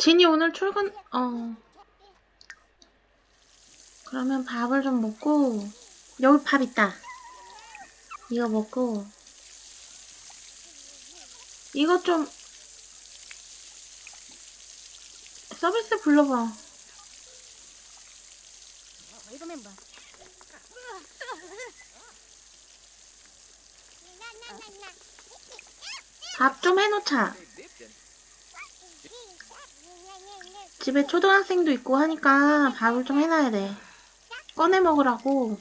진이 오늘 출근, 어. 그러면 밥을 좀 먹고, 여기 밥 있다. 이거 먹고, 이거 좀, 서비스 불러봐. 밥 좀 해놓자. 집에 초등학생도 있고 하니까 밥을 좀 해놔야 돼. 꺼내 먹으라고.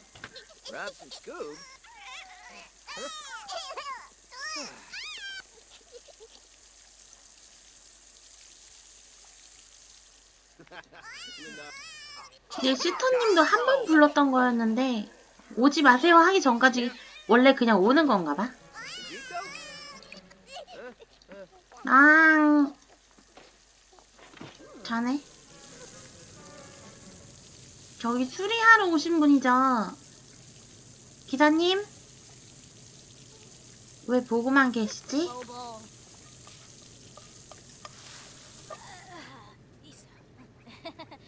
이제 시터님도 한 번 불렀던 거였는데, 오지 마세요 하기 전까지 원래 그냥 오는 건가 봐. 아, 자네? 저기 수리하러 오신 분이죠? 기사님? 왜 보고만 계시지?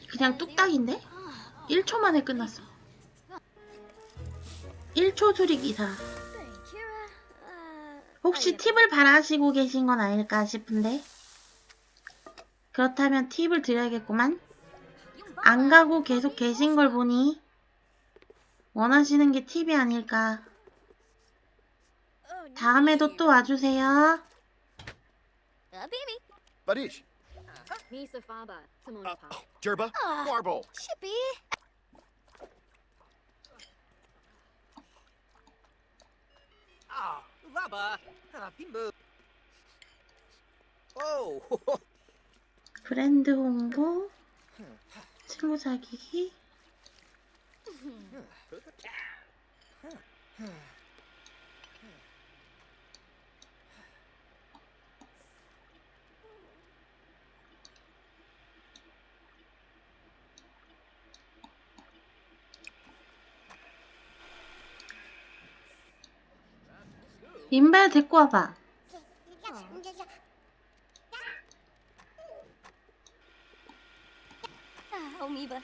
그냥 뚝딱인데? 1초 만에 끝났어. 1초 수리 기사. 혹시 팁을 바라시고 계신 건 아닐까 싶은데? 그렇다면 팁을 드려야겠구만. 안 가고 계속 계신 걸 보니 원하시는 게 팁이 아닐까. 다음에도 또 와주세요. Paris. Me, Safaba. Simone Uh, Pop. Gerba. Marble. Chippy. Ah, Rubber. Ah, Bimbo. Oh, 브랜드 홍보, 친구 사귀기, 인발 데리고 와봐. Ah, Omiba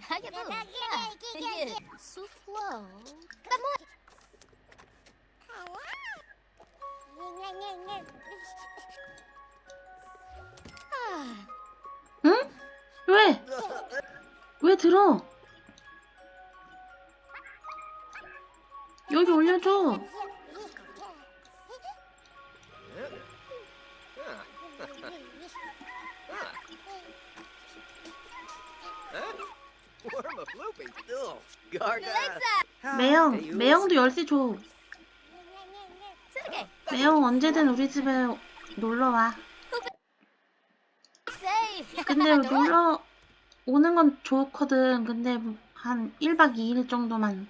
How you doing? Ah, yeah. So slow Come on Ah, 응? 왜? 왜 들어? 여기 올려줘. 매형, 매형도 열쇠 줘. 매형 언제든 우리 집에 놀러 와. 근데 놀러 오는 건 좋거든. 근데 한 1박 2일 정도만.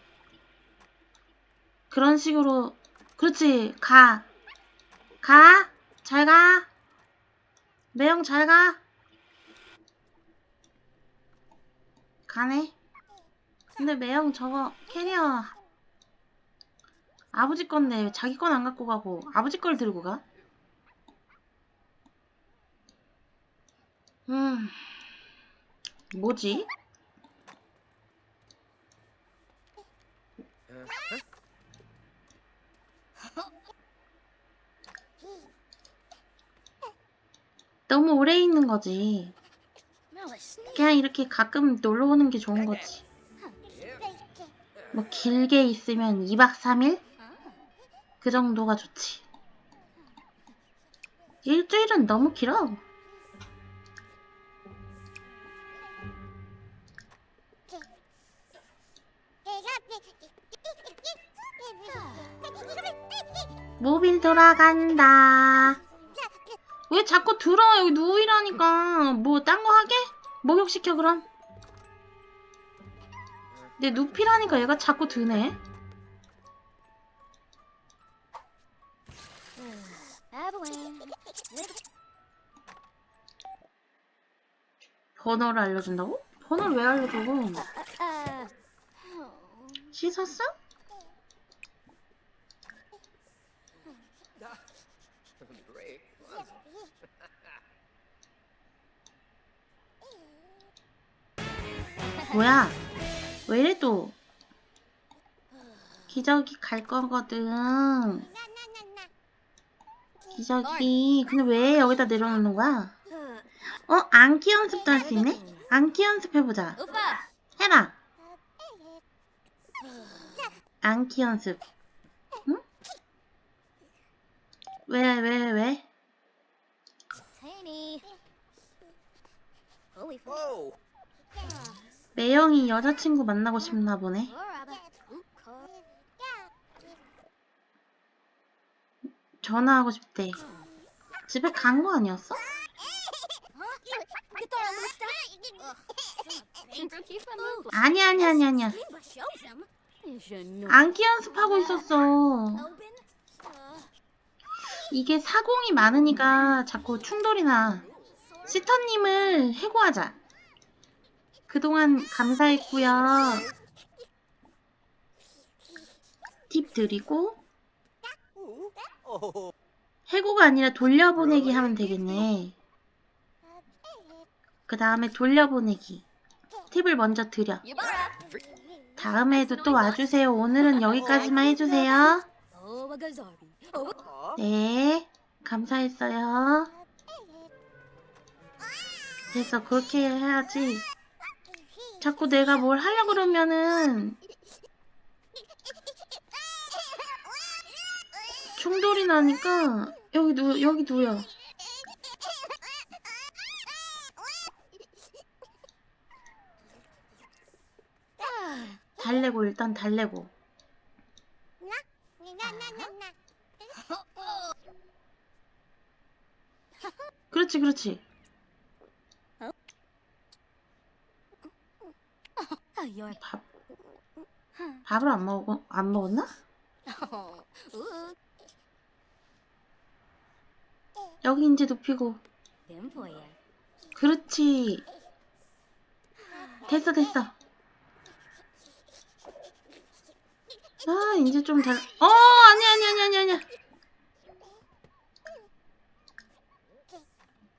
그런 식으로. 그렇지. 가. 가. 잘 가. 매형 잘 가. 가네. 근데 매형 저거 캐리어 아버지 건데 왜 자기 건 안 갖고 가고 아버지 걸 들고 가? 음, 뭐지? 너무 오래 있는 거지. 그냥 이렇게 가끔 놀러 오는 게 좋은 거지. 뭐 길게 있으면 2박 3일? 그 정도가 좋지. 일주일은 너무 길어. 모빌 돌아간다. 왜 자꾸 들어? 여기 누이라니까. 뭐 딴 거 하게? 목욕시켜 그럼. 내 눕히라니까 얘가 자꾸 드네. 번호를 알려준다고? 번호를 왜? Uh 씻었어? 뭐야? 왜 이래 또? 기저귀 갈 거거든. 기저귀. 근데 왜 여기다 내려놓는 거야? 어? 안기 연습도 할 수 있네? 안기 연습해보자. 해봐. 안기 연습. 응? 왜, 왜, 왜? 매형이 여자친구 만나고 싶나 보네. 전화하고 싶대. 집에 간 거 아니었어? 아니, 아니, 아니, 아니야. 안기 연습하고 있었어. 이게 사공이 많으니까 자꾸 충돌이 나. 시터님을 해고하자. 그동안 감사했고요. 팁 드리고. 해고가 아니라 돌려보내기 하면 되겠네. 그 다음에 돌려보내기. 팁을 먼저 드려. 다음에도 또 와주세요. 오늘은 여기까지만 해주세요. 네, 감사했어요. 그래서 그렇게 해야지. 자꾸 내가 뭘 하려고 그러면은 충돌이 나니까 여기 누 여기 누야. 달래고 일단 달래고. 그렇지 그렇지. 밥 밥을 안 먹어 안 먹었나? 여기 이제 눕히고. 그렇지. 됐어 됐어. 아 이제 좀 달. 어 아니 아니 아니 아니 아니야.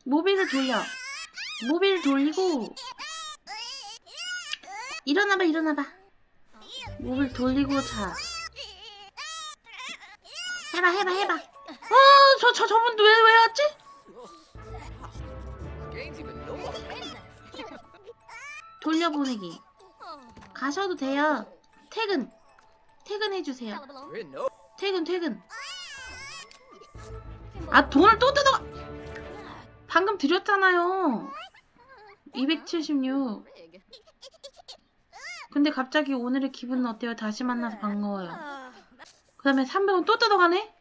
모빌을 돌려. 모빌 돌리고 일어나봐 일어나봐. 모빌 돌리고 자. 해봐 해봐 해봐. 어저 저 저분 왜 왜 왔지? 돌려보내기. 가셔도 돼요. 퇴근. 퇴근해주세요. 퇴근, 퇴근. 아, 돈을 또 뜯어! 방금 드렸잖아요. 276. 근데 갑자기 오늘의 기분은 어때요? 다시 만나서 반가워요. 그 다음에 300원 또 뜯어가네?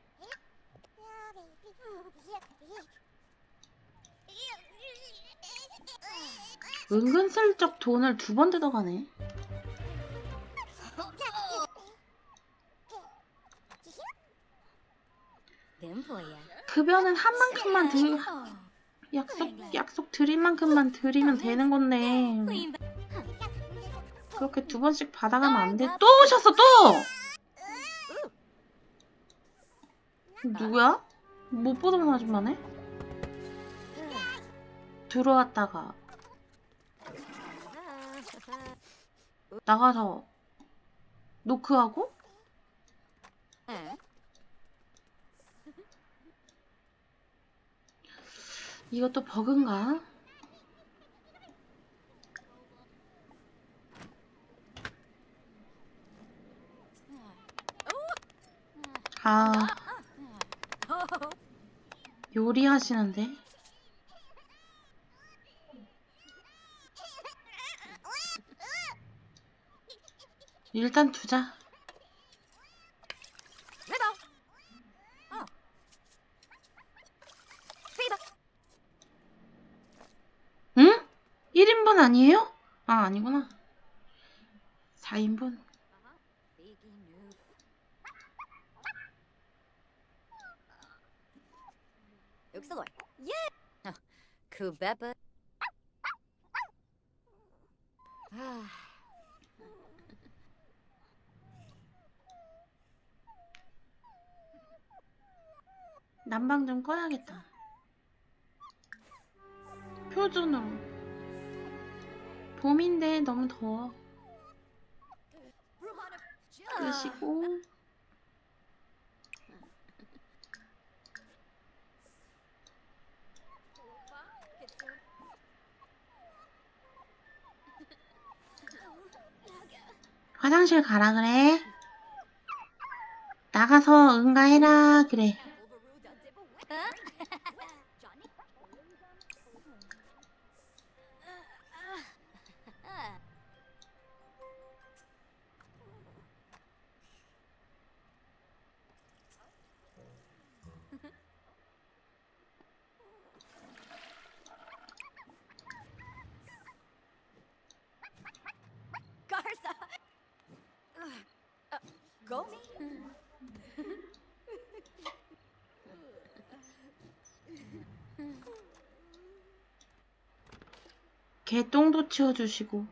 은근슬쩍 돈을 두 번 뜯어가네. 급여는 한 만큼만 드, 약속, 약속 드린 만큼만 드리면 되는 건데. 그렇게 두 번씩 받아가면 안 돼. 또 오셨어, 또! 누구야? 못 보던 아줌마네? 들어왔다가 나가서 노크하고 이것도 버그인가? 아. 요리하시는데? 일단 두자. 응? 1인분 아니에요? 아 아니구나. 4인분 여기서 걸. 예. 그 베베. 아. 난방 좀 꺼야겠다 표준으로 봄인데 너무 더워. 끄시고. 화장실 가라 그래. 나가서 응가해라 그래. 개 똥도 치워주시고.